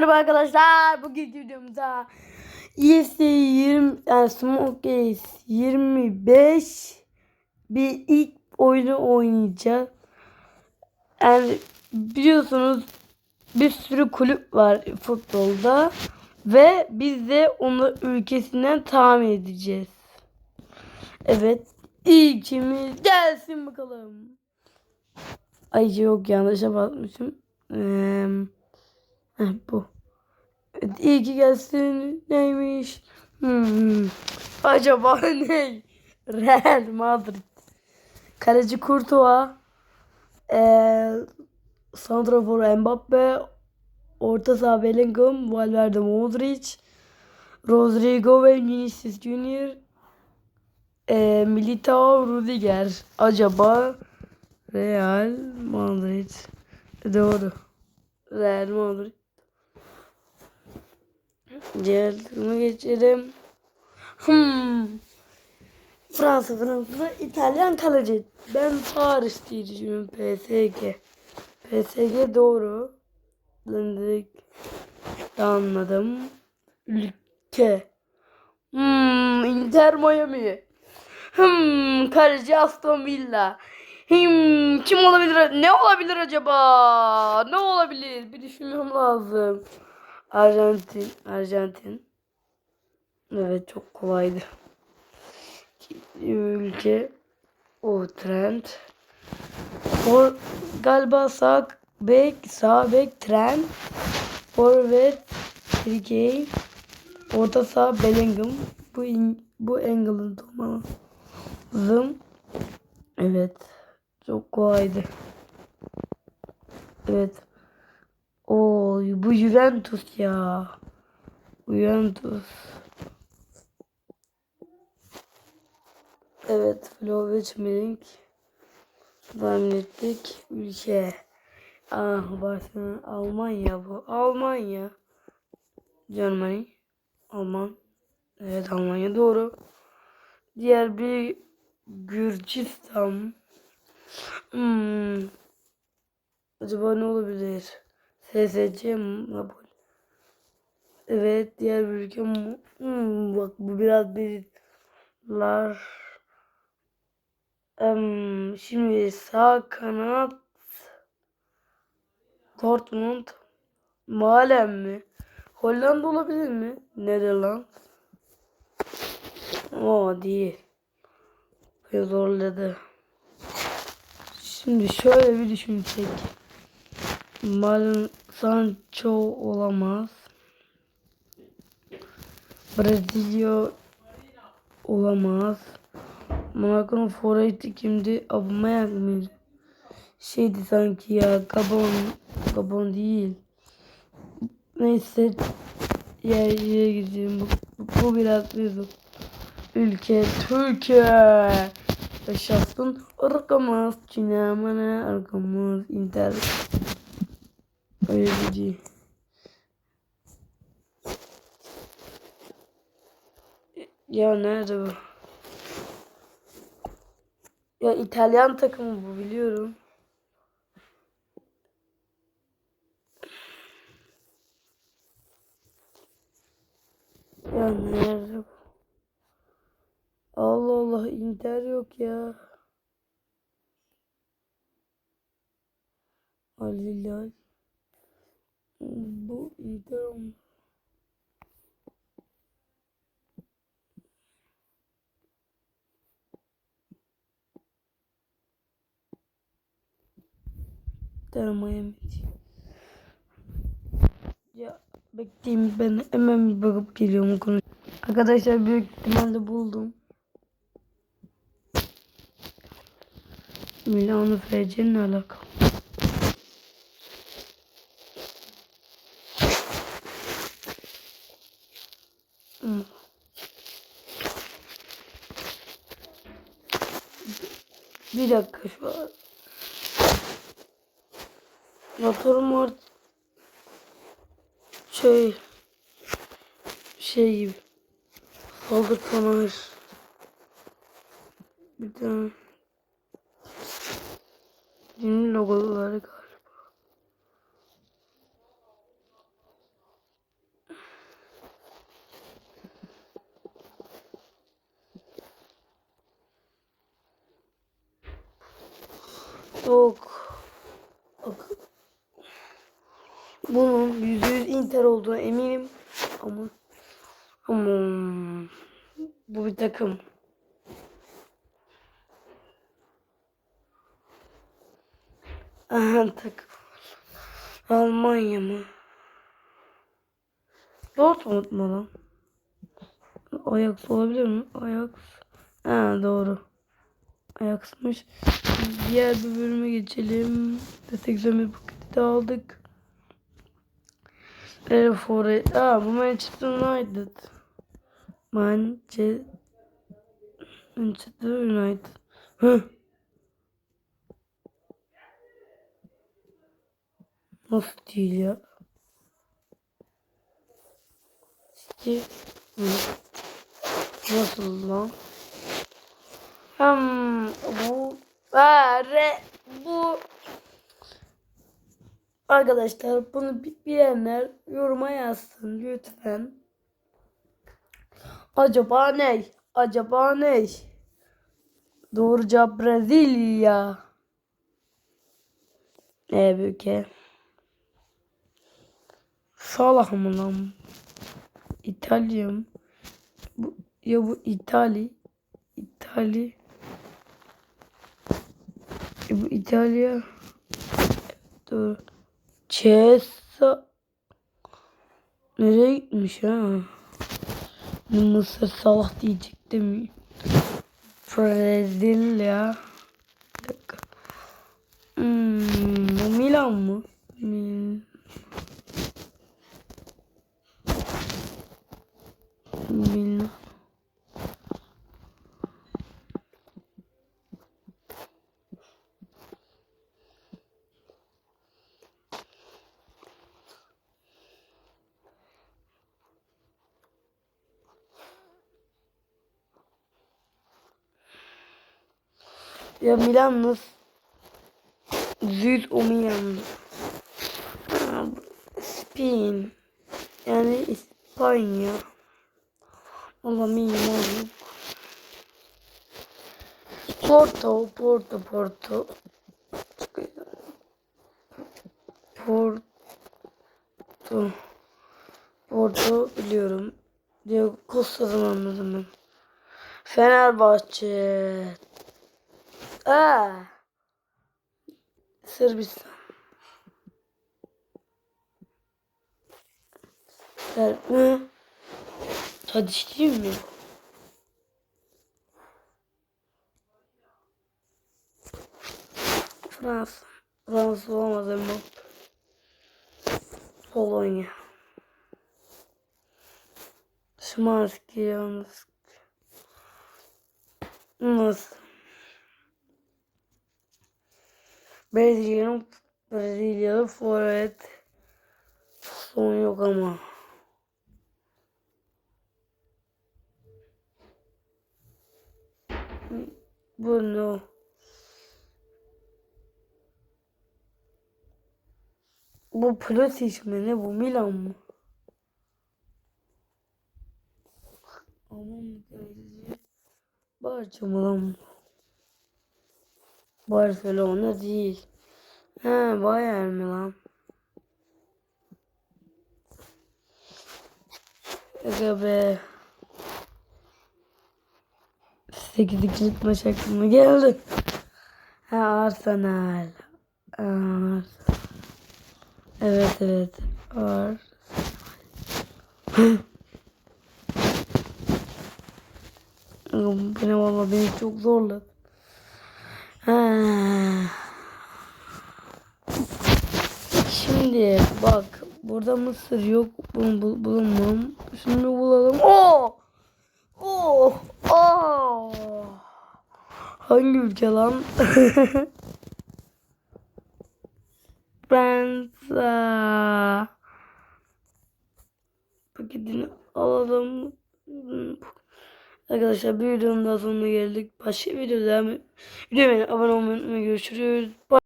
Merhaba arkadaşlar. Bugünkü videomuzda EFC 20 yani Smoke Ace 25 bir ilk oyunu oynayacağız. Yani biliyorsunuz bir sürü kulüp var futbolda ve biz de onu ülkesinden tahmin edeceğiz. Evet. İlkimiz gelsin bakalım. Ay yok yanlışa basmışım. Eee Heh, bu. İyi ki gelsin. Neymiş? Hmm. Acaba ne? Real Madrid. Kaleci Courtois. Ee, Santrafor Mbappe. Orta saha Bellingham. Valverde Modric. Rodrigo ve Vinicius Junior. Ee, Militao Rudiger. Acaba Real Madrid. Doğru. Real Madrid. Diğer duruma geçelim. Hmm. Fransa, Fransa, İtalyan kaleci. Ben Paris diye düşünüyorum. PSG. PSG doğru. Ben direkt anladım. Ülke. Hmm, Inter Miami. Hmm, kaleci Aston Villa. Hmm, kim olabilir? Ne olabilir acaba? Ne olabilir? Bir düşünmem lazım. Arjantin. Arjantin. Evet çok kolaydı. Ülke. O trend. For, galiba sağ bek, sağ bek trend. Forvet Trikey. Orta saha Bellingham. Bu in, bu England olmalı. Zım. Evet. Çok kolaydı. Evet. O bu Juventus ya. Juventus. Evet, Vlahovic Milink. Tahmin. Ülke. Ah, Barcelona. Almanya bu. Almanya. Germany. Alman. Evet, Almanya doğru. Diğer bir Gürcistan. Hmm. Acaba ne olabilir? SSC Napoli. Evet diğer bir ülke? Hmm, bak bu biraz birler. Um, şimdi sağ kanat Dortmund Malen mi? Hollanda olabilir mi? Nederland. O değil. Biraz zorladı. Şimdi şöyle bir düşünsek. Malum Sancho olamaz. Brezilya olamaz. Monaco'nun forveti kimdi? Aubameyang mıydı? Şeydi sanki ya. Gabon. Gabon değil. Neyse. Yerliye gideyim. Bu, bu, bu biraz bizim. Ülke Türkiye. Yaşasın ırkımız. Çinemene ırkımız. İnter. Öyle bir Ya nerede bu? Ya İtalyan takımı bu biliyorum. Ya nerede bu? Allah Allah Inter yok ya. Halilal. Bu. Inter Miami. Ya bekleyin ben hemen bir bakıp geliyorum konu. Arkadaşlar büyük ihtimalle buldum. Milano FC'nin alakalı. Hmm. Bir dakika şu an. Motorum var. Şey. Şey gibi. Saldır panayır. Bir tane. Yeni logoları galiba. Çok bunun yüzde yüz Inter olduğuna eminim ama ama bu bir takım. Aha takım. Almanya mı? Dortmund mu lan? Ajax olabilir mi? Ajax. Ha doğru. Ajax'mış. Diğer bir bölüme geçelim. Destek zömür paketi de aldık. Real Forest. Aa bu Manchester United. Manchester Manchester United. Hı. Nasıl değil ya? İşte. Nasıl lan? Hmm, bu are bu Arkadaşlar bunu bi- bilenler yoruma yazsın lütfen. Acaba ne? Acaba ne? Doğru cevap Brezilya. Ne büyük Salah mı lan? İtalya mı? Bu, ya bu İtali. İtali. E bu İtalya. Dur. Chesa. Nereye gitmiş ha? Mısır Salah diyecektim. Brezilya. Bir dakika. Hmm, bu Milan mı? Mil... Milan. Ya Milan nasıl? Züt o Milan. Ha, bu Spain. Yani İspanya. Allah Milan. Porto, Porto, Porto. Porto. Porto biliyorum. Diyor Costa'dan anladım ben. Fenerbahçe. Aa. Sırbistan. Ser mi? Mi? Fransa. Fransa olamaz ama. Polonya. Şimanski yalnız. Nasıl? Brezilya'nın Brezilyalı forvet son yok ama. Bu ne? o? Bu Pulisic mi ne bu Milan mı? Aman. Barça mı lan bu? Barcelona değil. He Bayern mi lan? Aga be. 8-2'lik maç aklıma geldi. Ha Arsenal. Arsenal. Evet evet. Arsenal. Bu ne valla beni çok zorladı. Şimdi bak burada mısır yok. Bunu bul bulamam. Şunu bulalım. Oo! Oo! Oo! Hangi ülke lan? Fransa. Paketini alalım. Arkadaşlar bir videonun daha sonuna geldik. Başka videoda videoya abone olmayı unutmayın. Görüşürüz. Bye.